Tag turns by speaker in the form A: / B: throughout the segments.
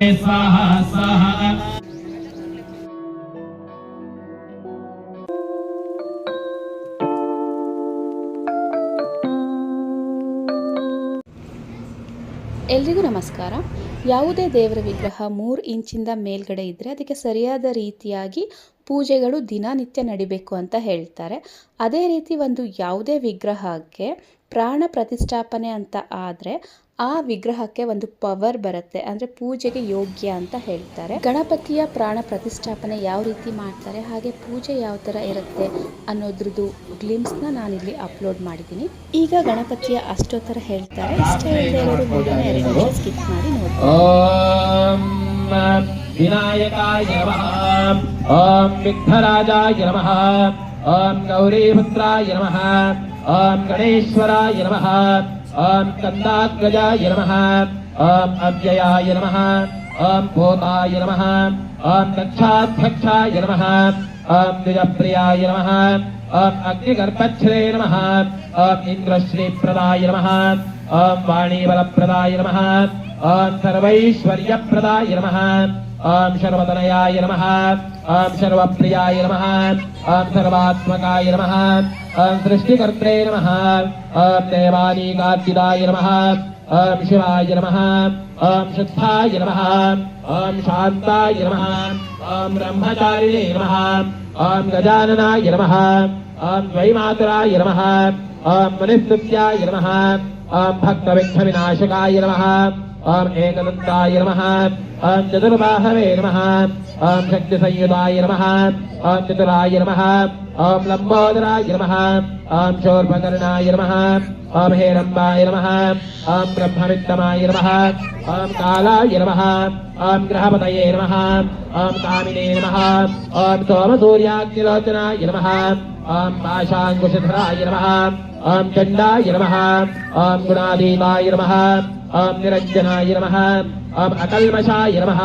A: ಎಲ್ರಿಗೂ ನಮಸ್ಕಾರ. ಯಾವುದೇ ದೇವರ ವಿಗ್ರಹ ಮೂರು ಇಂಚಿಂದ ಮೇಲ್ಗಡೆ ಇದ್ದರೆ ಅದಕ್ಕೆ ಸರಿಯಾದ ರೀತಿಯಾಗಿ ಪೂಜೆಗಳು ದಿನನಿತ್ಯ ನಡಿಬೇಕು ಅಂತ ಹೇಳ್ತಾರೆ. ಅದೇ ರೀತಿ ಒಂದು ಯಾವುದೇ ವಿಗ್ರಹಕ್ಕೆ ಪ್ರಾಣ ಪ್ರತಿಷ್ಠಾಪನೆ ಅಂತ ಆದರೆ ಆ ವಿಗ್ರಹಕ್ಕೆ ಒಂದು ಪವರ್ ಬರುತ್ತೆ ಅಂದರೆ ಪೂಜೆಗೆ ಯೋಗ್ಯ ಅಂತ ಹೇಳ್ತಾರೆ ಗಣಪತಿಯ ಪ್ರಾಣ ಪ್ರತಿಷ್ಠಾಪನೆ ಯಾವ ರೀತಿ ಮಾಡ್ತಾರೆ ಹಾಗೆ ಪೂಜೆ ಯಾವ ಥರ ಇರುತ್ತೆ ಅನ್ನೋದ್ರದ್ದು ಗ್ಲಿಮ್ಸ್ನ ನಾನಿಲ್ಲಿ ಅಪ್ಲೋಡ್ ಮಾಡಿದ್ದೀನಿ ಈಗ ಗಣಪತಿಯ ಅಷ್ಟೋತ್ತರ ಹೇಳ್ತಾರೆ ಇಷ್ಟ ಇಲ್ಲದೆ ಇರೋರು ವಿಡಿಯೋನ ಎರಡು ನಿಮಿಷ ಸ್ಕಿಪ್ ಮಾಡಿ ನೋಡಿ
B: ॐ विनायकाय नमः ॐ विघ्नराजाय नमः ॐ गौरीपुत्राय नमः ॐ गणेश्वराय नमः ॐ कन्दाग्रजाय नमः ॐ अव्ययाय नमः ॐ भूताय नमः ॐ दक्षाध्यक्षाय नमः ॐ द्विजप्रियाय नमः ॐ अग्निगर्भच्छ्रे नमः ॐ इन्द्रश्रीप्रदाय नमः ॐ वाणीबलप्रदाय नमः ॐ सर्वैश्वर्यप्रदाय नमः ॐ सर्वतनयाय नमः ॐ सर्वप्रियाय नमः ॐ सर्वात्मकाय नमः ॐ सृष्टिकर्त्रे नमः ॐ देवानीकार्तिदाय नमः ॐ शिवाय नमः ॐ शुद्धाय नमः ॐ शान्ताय नमः ॐ ब्रह्मचारिणे नमः ॐ गजाननाय नमः ॐ द्वैमातुराय नमः ॐ मनिस्तुत्याय नमः ॐ भक्तविघ्नविनाशकाय नमः ॐ एकदन्ताय नमः ॐ चतुर्बाहवे नमः ॐ शक्तिसंयुताय नमः ॐ चतुराय नमः ॐ लम्बोदराय नमः ॐ शोर्पकर्णाय नमः ॐ हेरम्बाय नमः ॐ ब्रह्मवित्तमाय नमः ॐ कालाय नमः ॐ ग्रहपतये नमः ॐ कामिने नमः ॐ सोमसूर्याग्निलोचनाय नमः ॐ पाशाङ्कुशधराय नमः ॐ चण्डाय नमः ॐ गुणाधीताय नमः ॐ निरञ्जनाय नमः ॐ अकल्मषाय नमः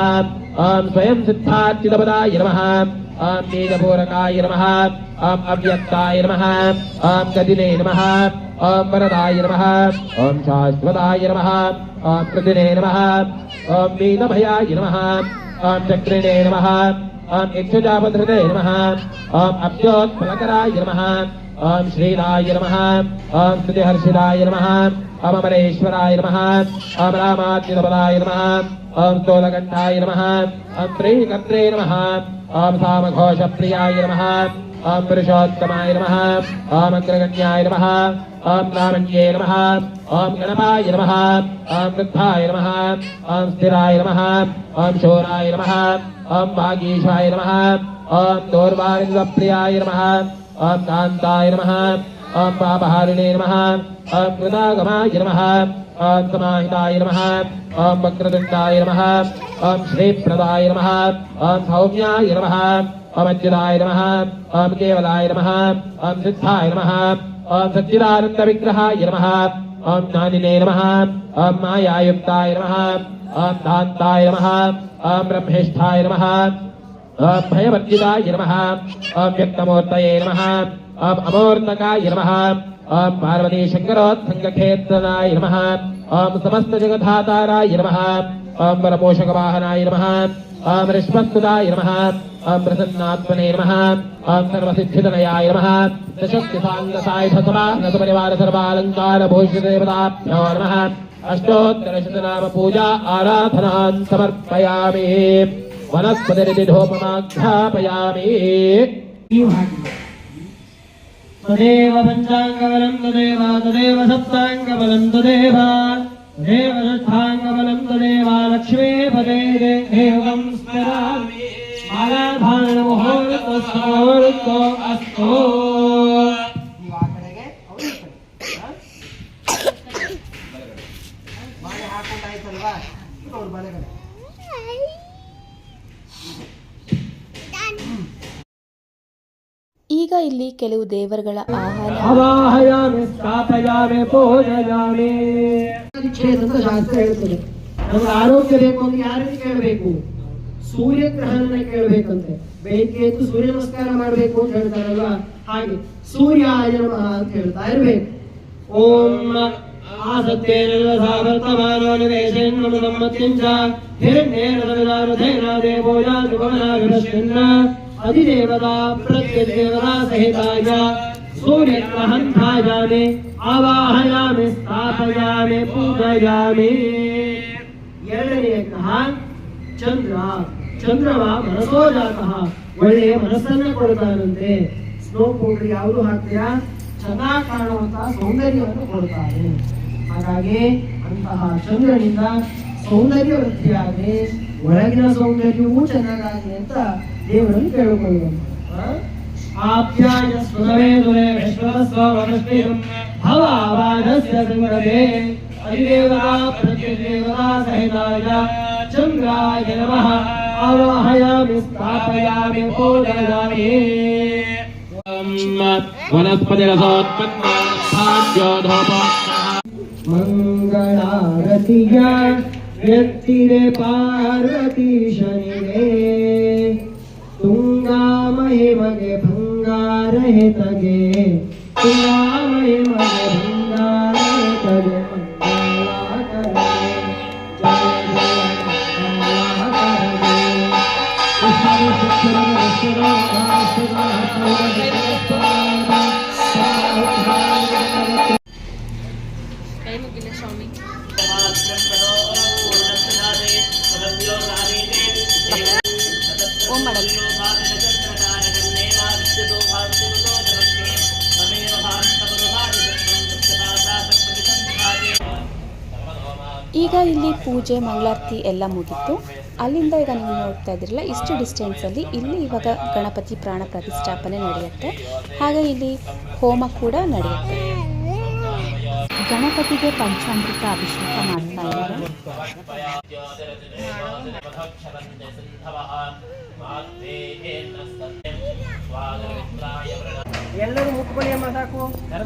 B: ॐ स्वयं सिद्धार्थितपदाय नमः ॐ बीजपूरकाय नमः ॐ अव्यक्ताय नमः ॐ गदिने नमः ॐ वरदाय नमः ॐ शाश्वताय नमः ॐ प्रतिने नमः ॐ वीतभयाय नमः ॐ चक्रिणे नमः ॐ इक्षुजापधृते नमः ॐ अब्जोत्फलकराय नमः ॐ श्रीराय नमः ॐ स्तुतिहर्षिताय नमः ॐ अमरेश्वराय नमः ॐ रामाच्युतपदाय नमः ॐ स्थूलकण्ठाय नमः ॐ श्रीकर्त्रे नमः ॐ सामघोषप्रियाय नमः ॐ पुरुषोत्तमाय नमः ॐ अग्रगण्याय नमः ॐ रामण्ये नमः ॐ गणपाय नमः ॐ वृद्धाय नमः ॐ स्थिराय नमः ॐ शोराय नमः ॐ भागीशाय नमः ॐ दोर्वारिन्द्रप्रियाय नमः ॐ कान्ताय नमः ॐ पापहारिणे नमः ॐ कृतागमाय नमः ॐ समाहिताय नमः ॐ वक्रतुण्डाय नमः ॐ श्रीप्रदाय नमः ॐ सौम्याय नमः ॐ अच्युताय नमः ॐ केवलाय नमः ॐ सिद्धाय नमः ॐ सच्चिदानन्दविग्रहाय नमः ॐ ज्ञानिने नमः ॐ मायायुक्ताय नमः ॐ दान्ताय नमः ॐ ब्रह्मेष्ठाय नमः ॐ भयवर्जिताय नमः ॐ व्यक्तमूर्तये नमः ॐ अमूर्तकाय नमः ॐ पार्वतीशङ्करोत्सङ्गक्षेत्रनाय नमः ఓం సమస్త జగధాతారాయ నమ. ఓం వరపోషకవాహనాయ నమ. ఓం రిష్మస్తుదాయ నమ. ఓం ప్రసన్నాత్మనే నమ. ఓం సర్వసిద్ధితనయాయ నమ.
C: దశక్తి సాంగసాయుధ సమానసపరివార సర్వాలంకార భూషితదేవతాభ్యో నమ. అష్టోత్తరశతనామ పూజా ఆరాధనాన్ సమర్పయామి. వనస్పతిరిధోపమాఘ్యాపయామి తదేవ పంచాంగబలం తదేవ తదేవ
D: సప్తాంగబలం తదేవ తదేవ షష్ఠాంగబలం తదేవ లక్ష్మీ పదే దేవం స్మరామి మాలాభానమోహోరుతో అస్తో
A: ಈಗ ಇಲ್ಲಿ ಕೆಲವು ದೇವರುಗಳ
D: ಆಹಾರ. ಶಾಸ್ತ್ರ ಹೇಳ್ತದೆ. ನಮ್ಗೆ ಆರೋಗ್ಯ ಬೇಕು ಅಂದ್ರೆ ಯಾರನ್ನು ಕೇಳಬೇಕು? ಸೂರ್ಯಗ್ರಹಣ ಕೇಳಬೇಕಂತೆ. ಬೆಳಿಗ್ಗೆ ಎದ್ದು ಸೂರ್ಯ ನಮಸ್ಕಾರ ಮಾಡಬೇಕು ಅಂತ ಹೇಳ್ತಾರಲ್ಲ ಹಾಗೆ ಸೂರ್ಯ ಅಂತ ಹೇಳ್ತಾ ಇರ್ಬೇಕು. ಓಂ
C: ಆಸತ್ತೇನೆಲ್ಲ ಸಾವರ್ತಮಾನೋನಿವೇಶನ್ನು ನಮ್ಮತ್ಯಂಚ ಹಿರಣ್ಯೇನ ದೇವೋ ಯಾತ್ಮನಾಗಶ್ಯನ್ನ सविदारुधेन देवो याति भवनाभिपश्यन् अधिदेवता प्रत्यदेवता सहिताय सूर्यग्रहन्धायामि आवाहयामि स्थापयामि पूजयामि ಎರಡನೆಯ ಗ್ರಹ ಚಂದ್ರ ಚಂದ್ರವ ಮನಸೋ ಜಾತಃ ಒಳ್ಳೆಯ ಮನಸ್ಸನ್ನ ಕೊಡ್ತಾನಂತೆ ಸ್ನೋ ಪೌಡರ್ ಯಾವುದು ಹಾಕ್ತೀರಾ ಚೆನ್ನಾಗಿ ಕಾಣುವಂತಹ ಸೌಂದರ್ಯವನ್ನು ಕೊಡ್ತಾನೆ ಹಾಗಾಗಿ ಅಂತಹ ಚಂದ್ರನಿಂದ ಸೌಂದರ್ಯ ವೃದ್ಧಿಯಾಗಿ ಒಳಗಿನ ಸೌಂದರ್ಯವೂ ಚೆನ್ನಾಗಾಗಲಿ ಅಂತ ದೇವರನ್ನು ಕೇಳಿಕೊಳ್ಳಬೇಕು ಆಪ್ಯಾಯ ಸ್ಮರೇ ದುರೆ ವಿಶ್ವಸ್ವ ವನಸ್ಪಿರಂ ಭವಾವಾದಸ್ಯ ಸಂಗ್ರಹೇ ಅಧಿದೇವತಾ ಪ್ರತ್ಯದೇವತಾ ಸಹಿತಾಯ ಚಂದ್ರಾಯ ನಮಃ ಆವಾಹಯಾಮಿ ಸ್ಥಾಪಯಾಮಿ ಪೂಜಯಾಮಿ ವನಸ್ಪತಿರಸೋತ್ಪನ್ನ ಭಾಗ್ಯೋಧೋಪ ಮಂಗಳಾರತಿಯ ವ್ಯಕ್ತಿರೆ ಪಾರ್ವತಿ ಶನಿರೇ ತುಂಗಾ ಮಹಿಮಗೆ ಭಂಗಾರ ಹೆತಗೆ ತುಂಗಾ ಮಹಿಮಗೆ ಭಂಗಾರ ಹೆತಗೆ ಮಂಗಳಾಕರನೆ ಜಯ
A: ಪೂಜೆ, ಮಂಗಳಾರತಿ ಎಲ್ಲ ಮುಗೀತು. ಅಲ್ಲಿಂದ ಈಗ ನೀವು ನೋಡ್ತಾ ಇದ್ದೀರಲ್ಲ, ಇಷ್ಟು ಡಿಸ್ಟೆನ್ಸಲ್ಲಿ ಇಲ್ಲಿ ಇವಾಗ ಗಣಪತಿ ಪ್ರಾಣ ಪ್ರತಿಷ್ಠಾಪನೆ ನಡೆಯುತ್ತೆ. ಹಾಗೆ ಇಲ್ಲಿ ಹೋಮ ಕೂಡ ನಡೆಯುತ್ತೆ. ಗಣಪತಿಗೆ ಪಂಚಾಮೃತ ಅಭಿಷೇಕ ಮಾಡ್ತಾ ಇದ್ದಾರೆ.
D: ಎಲ್ಲರೂ ಮುಟ್ಕೊಳ್ಳಿ ಅಮ್ಮ ಸಾಕು.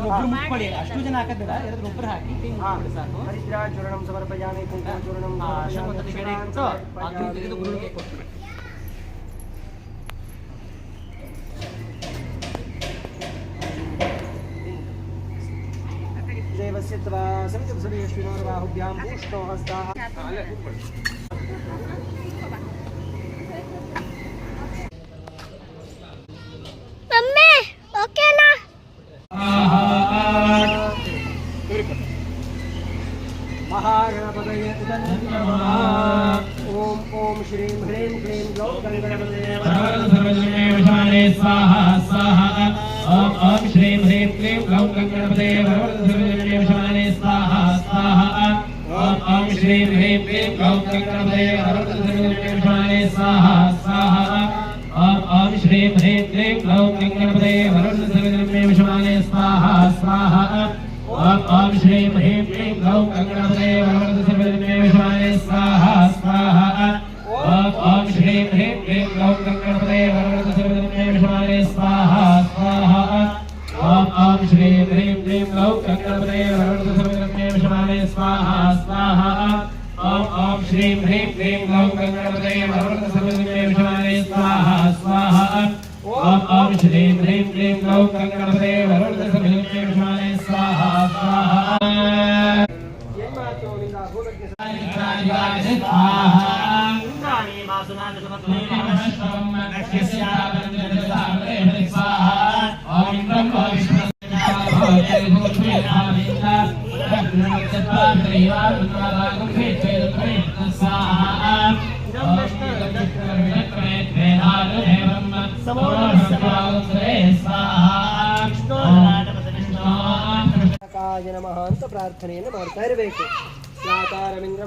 C: ಒಬ್ರು ಮುಟ್ಕೊಳ್ಳಿ ಅಷ್ಟು ಜನ ಹಾಕದಿಲ್ಲ ಎಲ್ಲರೂ ಒಬ್ರು ಹಾಕಿ ಮುಟ್ಕೊಳ್ಳಿ ಸಾಕು.
D: ಹರಿದ್ರಾಚೂರ್ಣಂ ಸಮರ್ಪಯಾಮಿ ಕುಂಕುಮಚೂರ್ಣಂ
C: ಆ ಅಶೋಕನಿಗೆ ಎಡೆ ಕೊಟ್ಟು ಅದನ್ನು ತೆಗೆದು ಗುರುವಿಗೆ ಕೊಡ್ತೀವಿ.
D: ದೇವಸ್ಯ ತ್ವಾ ಸಮಿತಿ ಸುರೇಶ್ವಿನೋರ್ವಾಹುಭ್ಯಾಂ ಪೂಷ್ಣೋ ಹಸ್ತಾಃ
B: ॐ ॐ श्रीं ह्रीं क्लीं ग्लौं गणपते सर्वजन्मे विषमाने स्वाहा स्वाहा ॐ ॐ श्रीं ह्रीं क्लीं ग्लौं स्वाहा स्वाहा ॐ ॐ श्रीं ह्रीं क्लीं ग्लौं स्वाहा स्वाहा ॐ ॐ श्रीं ह्रीं क्लीं ग्लौं स्वाहा स्वाहा। श्रीं ह्रीं क्लीं ग्लौं गणपते वरवरद सर्वजन्मे विषमाने स्वाहा स्वाहा। ॐ ॐ श्रीं ह्रीं क्लीं ग्लौं गणपते वरवरद सर्वजन्मे विषमाने स्वाहा स्वाहा ॐ
D: ನಮಃ ಅಂತ ಪ್ರಾರ್ಥನೆಯನ್ನು ಮಾಡ್ತಾ ಇರಬೇಕು ಯಾತಾರಮಿಂದ್ರ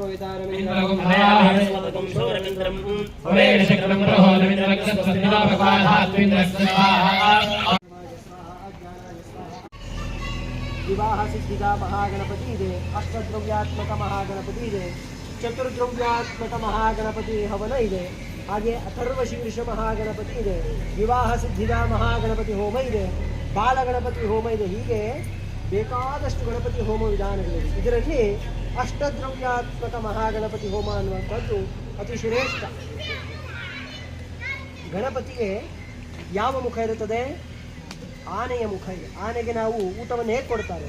D: ವಿವಾಹ ಸಿದ್ಧಿಗ ಮಹಾಗಣಪತಿ ಇದೆ ಅಷ್ಟದ್ರವ್ಯಾತ್ಮಕ ಮಹಾಗಣಪತಿ ಇದೆ ಚತುರ್ದ್ರವ್ಯಾತ್ಮಕ ಮಹಾಗಣಪತಿ ಹವನ ಇದೆ ಹಾಗೆ ಅಥರ್ವ ಶೀರ್ಷ ಮಹಾಗಣಪತಿ ಇದೆ, ವಿವಾಹ ಸಿದ್ಧಿದ ಮಹಾಗಣಪತಿ ಹೋಮ ಇದೆ ಬಾಲಗಣಪತಿ ಹೋಮ ಇದೆ, ಹೀಗೆ ಬೇಕಾದಷ್ಟು ಗಣಪತಿ ಹೋಮ ವಿಧಾನಗಳಿವೆ. ಇದರಲ್ಲಿ ಅಷ್ಟದ್ರವ್ಯಾತ್ಮಕ ಮಹಾಗಣಪತಿ ಹೋಮ ಅನ್ನುವಂಥದ್ದು ಅತಿ ಶ್ರೇಷ್ಠ. ಗಣಪತಿಗೆ ಯಾವ ಮುಖ ಇರುತ್ತದೆ? ಆನೆಯ ಮುಖ ಇದೆ. ಆನೆಗೆ ನಾವು ಊಟವನ್ನು ಹೇಗೆ ಕೊಡ್ತಾರೆ.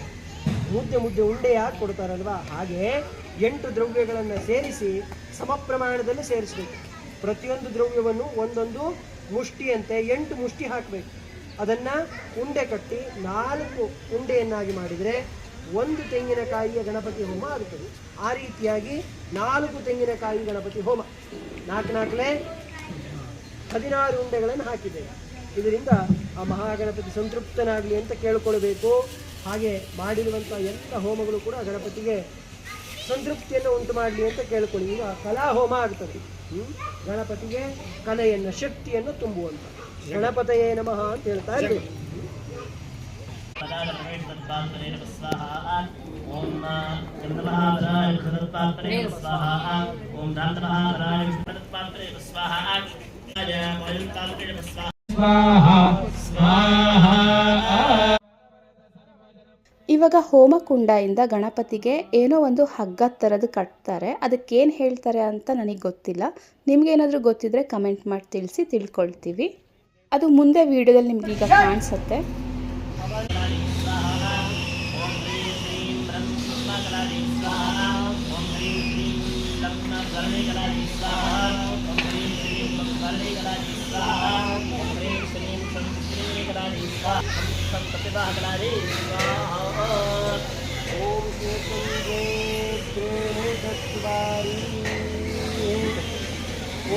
C: ಮುದ್ದೆ ಮುದ್ದೆ ಉಂಡೆಯಾಗಿ ಕೊಡ್ತಾರಲ್ವಾ? ಹಾಗೆ ಎಂಟು ದ್ರವ್ಯಗಳನ್ನು ಸೇರಿಸಿ, ಸಮ ಪ್ರಮಾಣದಲ್ಲಿ ಸೇರಿಸಬೇಕು. ಪ್ರತಿಯೊಂದು ದ್ರವ್ಯವನ್ನು ಒಂದೊಂದು ಮುಷ್ಟಿಯಂತೆ ಎಂಟು ಮುಷ್ಟಿ ಹಾಕಬೇಕು. ಅದನ್ನು ಉಂಡೆ ಕಟ್ಟಿ ನಾಲ್ಕು ಉಂಡೆಯನ್ನಾಗಿ ಮಾಡಿದರೆ ಒಂದು ತೆಂಗಿನಕಾಯಿಯ ಗಣಪತಿ ಹೋಮ ಆಗುತ್ತದೆ. ಆ ರೀತಿಯಾಗಿ ನಾಲ್ಕು ತೆಂಗಿನಕಾಯಿ ಗಣಪತಿ ಹೋಮ. ನಾಲ್ಕು ನಾಲ್ಕಲೇ ಹದಿನಾರು ಉಂಡೆಗಳನ್ನು ಹಾಕಿದ್ದೇವೆ. ಇದರಿಂದ ಆ ಮಹಾಗಣಪತಿ ಸಂತೃಪ್ತನಾಗಲಿ ಅಂತ ಕೇಳಿಕೊಳ್ಬೇಕು. ಹಾಗೆ ಮಾಡಿರುವಂಥ ಎಲ್ಲ ಹೋಮಗಳು ಕೂಡ ಗಣಪತಿಗೆ ಸಂತೃಪ್ತಿಯನ್ನು ಉಂಟು ಮಾಡಲಿ ಅಂತ ಕೇಳ್ಕೊಳ್ಳಿ. ಈಗ ಕಲಾ ಹೋಮ ಆಗ್ತದೆ? ಗಣಪತಿಗೆ ಕಲೆಯನ್ನು ಶಕ್ತಿಯನ್ನು ತುಂಬುವಂತ. ಗಣಪತಯೇ ನಮಃ ಅಂತ ಹೇಳ್ತಾ ಇದ್ದೀವಿ
E: ಓಂ ಚಂದ್ರಮಹಾರಾಯ ವಿಷ್ಣುತತ್ಪಾತ್ರೆ ಸ್ವಾಹ ಓಂ ಸ್ವಾಹ ಸ್ವಾಹ
A: ಇವಾಗ ಹೋಮಕುಂಡದಿಂದ ಗಣಪತಿಗೆ ಏನೋ ಒಂದು ಹಗ್ಗ ಥರದ್ದು ಕಟ್ತಾರೆ ಅದಕ್ಕೇನು ಹೇಳ್ತಾರೆ ಅಂತ ನನಗೆ ಗೊತ್ತಿಲ್ಲ ನಿಮ್ಗೇನಾದರೂ ಗೊತ್ತಿದ್ರೆ ಕಮೆಂಟ್ ಮಾಡಿ ತಿಳಿಸಿ ತಿಳ್ಕೊಳ್ತೀವಿ ಅದು ಮುಂದೆ ವಿಡಿಯೋದಲ್ಲಿ ನಿಮ್ಗೆ ಈಗ ಕಾಣಿಸುತ್ತೆ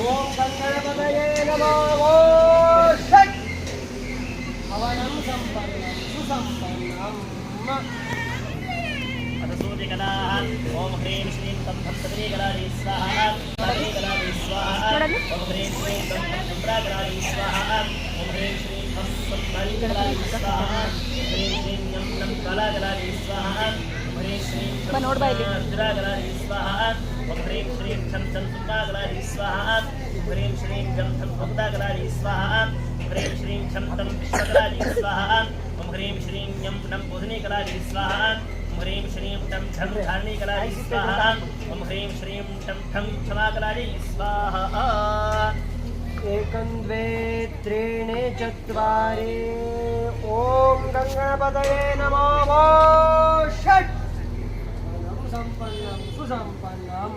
E: ఓం గంగణపతయే నమో భవనం సంపన్నం సుసంపన్నం ఓం హ్రీం శ్రీం తం భక్తీ గలారీ స్వాహ గలారీ స్వాహ ఓం హ్రీం శ్రీం
C: తం భక్తీ గలారీ స్వాహ ఓం హ్రీం శ్రీం తం సంబలి గలారీ స్వాహ హ్రీం
E: मनोहर भाई ह्रीं श्रीं छं छं सुन्दागलारी स्वाहा ह्रीं श्रीं ह्रीं श्रीं छं तं विश्वगलारी स्वाहा ॐ ह्रीं श्रीं ह्रीं श्रीं टं ठं स्वाहा
C: एकं द्वे त्रीणि चत्वारि। ॐ गङ्गणपतये नमो ॐ षट् हवनं सम्पन्नं सुसम्पन्नम्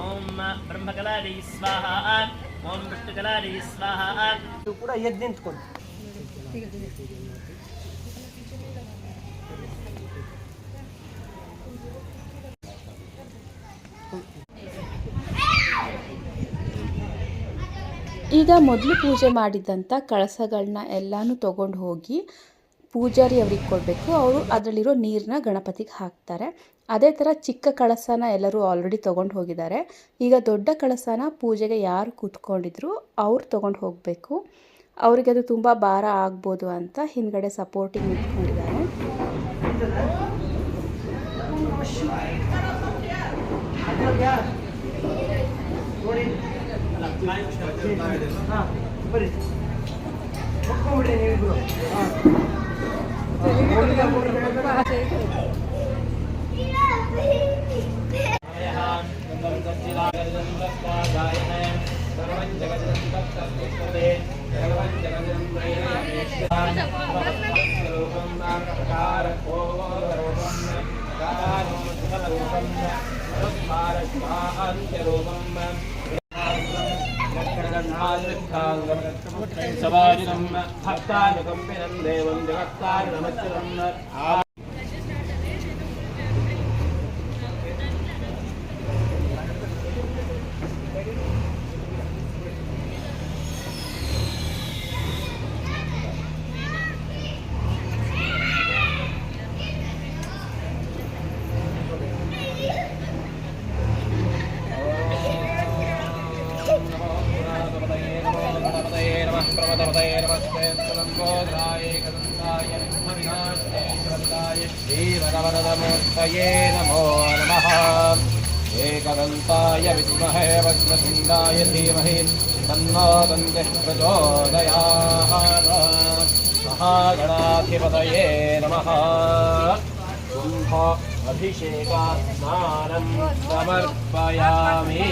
E: ॐ ब्रह्मकलादी स्वाहा ॐ विष्णुकलादी स्वाहा
C: ಇದು ಕೂಡ ಎದ್ದು ನಿಂತ್ಕೊಂಡು
A: ಈಗ ಮೊದಲು ಪೂಜೆ ಮಾಡಿದಂಥ ಕಳಸಗಳನ್ನ ಎಲ್ಲನೂ ತೊಗೊಂಡು ಹೋಗಿ ಪೂಜಾರಿ ಅವ್ರಿಗೆ ಕೊಡಬೇಕು. ಅವರು ಅದರಲ್ಲಿರೋ ನೀರನ್ನ ಗಣಪತಿಗೆ ಹಾಕ್ತಾರೆ. ಅದೇ ಥರ ಚಿಕ್ಕ ಕಳಸನ ಎಲ್ಲರೂ ಆಲ್ರೆಡಿ ತೊಗೊಂಡು ಹೋಗಿದ್ದಾರೆ. ಈಗ ದೊಡ್ಡ ಕಳಸನ ಪೂಜೆಗೆ ಯಾರು ಕೂತ್ಕೊಂಡಿದ್ರು ಅವ್ರು ತೊಗೊಂಡು ಹೋಗಬೇಕು. ಅವ್ರಿಗೆ ಅದು ತುಂಬ ಭಾರ ಆಗ್ಬೋದು ಅಂತ ಹಿಂದ್ಗಡೆ ಸಪೋರ್ಟಿಂಗ್ ನಿಂತ್ಕೊಂಡಿದ್ದಾರೆ.
C: ನೋಡಿ ಹಾ ಬರ್ರಿ ಹೊಕ್ಕೊಂಬಿಡಿ ನೀವಿಬ್ರು ಹಾ
B: சவாஜினம் பக்தாஜகம் பிறந்தேவம் ஜகத்தாய் நமச்சிரம் एकदन्ताय विद्महे वक्रतुण्डाय धीमहि तन्नो दन्तिः प्रचोदयात् महागणाधिपतये नमः कुम्भ अभिषेकात् स्नानं समर्पयामि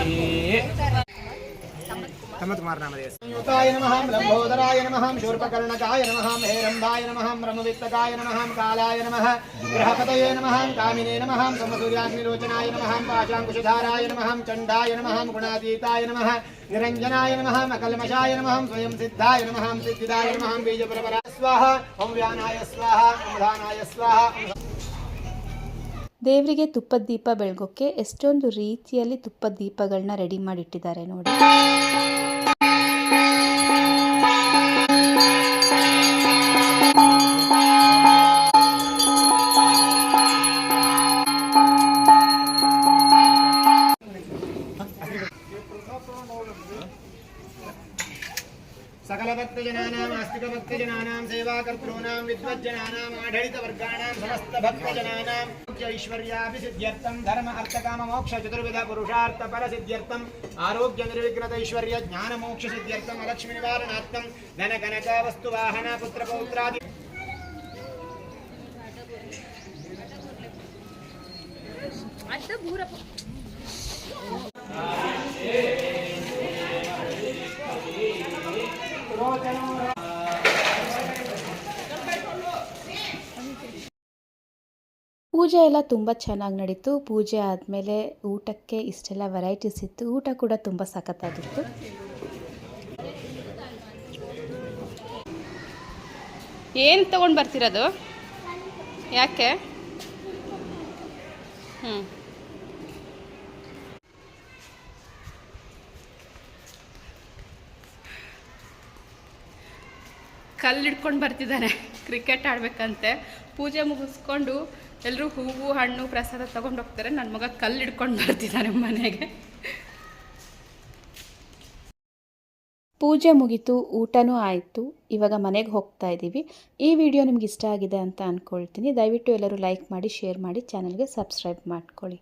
F: ತಮ್ಮತ್ಕುಮಾರ
D: ನಾಮದೇವ ಸಂಯುತಾಯ ನಮಃ ಬ್ರಹ್ಮೋದರಾಯ ನಮಃ ಶೂರ್ಪಕರ್ಣಕಾಯ ನಮಃ ಹೇರಂಬಾಯ ನಮಃ ಬ್ರಹ್ಮವಿತ್ತಕಾಯ ನಮಃ ಕಾಲಾಯ ನಮಃ ಗೃಹಪತಯೇ ನಮಃ ಕಾಮಿನೇ ನಮಃ ಸಮಸೂರ್ಯಾಗ್ನಿಲೋಚನಾಯ ನಮಃ ಪಾಶಾಂಕುಶಧಾರಾಯ ನಮಃ ಚಂಡಾಯ ನಮಃ ಗುಣಾತೀತಾಯ ನಮಃ ನಿರಂಜನಾಯ ನಮಃ ಅಕಲ್ಮಷಾಯ ನಮಃ ಸ್ವಯಂ ಸಿದ್ಧಾಯ ನಮಃ ಸಿದ್ಧಿದಾಯ ನಮಃ ಬೀಜಪರಪರ ಸ್ವಾಹ ಓಂ ಸ್ವಾಹ ಸ್ವಾಹ
A: ದೇವರಿಗೆ ತುಪ್ಪದ ದೀಪ ಬೆಳಗೋಕ್ಕೆ ಎಷ್ಟೊಂದು ರೀತಿಯಲ್ಲಿ ತುಪ್ಪದ ದೀಪಗಳನ್ನ ರೆಡಿ ಮಾಡಿಟ್ಟಿದ್ದಾರೆ ನೋಡಿ.
D: सकलभक्तजनानाम् आस्तिकभक्तजनानां सेवाकर्तॄणां विद्वज्जनानाम् आढळितवर्गाणां समस्तभक्तजनानां ऐश्वर्याभिसिद्ध्यर्थं धर्म अर्थकाममोक्ष चतुर्विध पुरुषार्थ फलसिद्ध्यर्थम् आरोग्य निर्विघ्नत ऐश्वर्य ज्ञानमोक्षसिद्ध्यर्थम् अलक्ष्मीनिवारणार्थं धनकनक
A: ಪೂಜೆ ಎಲ್ಲ ತುಂಬ ಚೆನ್ನಾಗಿ ನಡೀತು. ಪೂಜೆ ಆದಮೇಲೆ ಊಟಕ್ಕೆ ಇಷ್ಟೆಲ್ಲ ವೆರೈಟೀಸ್ ಇತ್ತು. ಊಟ ಕೂಡ ತುಂಬ ಸಖತ್ತಾಗಿತ್ತು.
G: ಏನು ತೊಗೊಂಡು ಬರ್ತಿರೋದು? ಯಾಕೆ? ಹ್ಞೂ ಕಲ್ಲು ಹಿಡ್ಕೊಂಡು ಬರ್ತಿದ್ದಾರೆ ಕ್ರಿಕೆಟ್ ಆಡಬೇಕಂತೆ. ಪೂಜೆ ಮುಗಿಸ್ಕೊಂಡು ಎಲ್ಲರೂ ಹೂವು, ಹಣ್ಣು, ಪ್ರಸಾದ ತಗೊಂಡು ಹೋಗ್ತಾರೆ. ನನ್ನ ಮಗ ಕಲ್ಲು ಹಿಡ್ಕೊಂಡು ಬರ್ತಿದ್ದಾನೆ ಮನೆಗೆ.
A: ಪೂಜೆ ಮುಗಿತು, ಊಟನೂ ಆಯಿತು. ಇವಾಗ ಮನೆಗೆ ಹೋಗ್ತಾ ಇದ್ದೀವಿ ಈ ವಿಡಿಯೋ ನಿಮ್ಗೆ ಇಷ್ಟ ಆಗಿದೆ ಅಂತ ಅಂದ್ಕೊಳ್ತೀನಿ ದಯವಿಟ್ಟು ಎಲ್ಲರೂ ಲೈಕ್ ಮಾಡಿ, ಶೇರ್ ಮಾಡಿ, ಚಾನಲ್ಗೆ ಸಬ್ಸ್ಕ್ರೈಬ್ ಮಾಡ್ಕೊಳ್ಳಿ.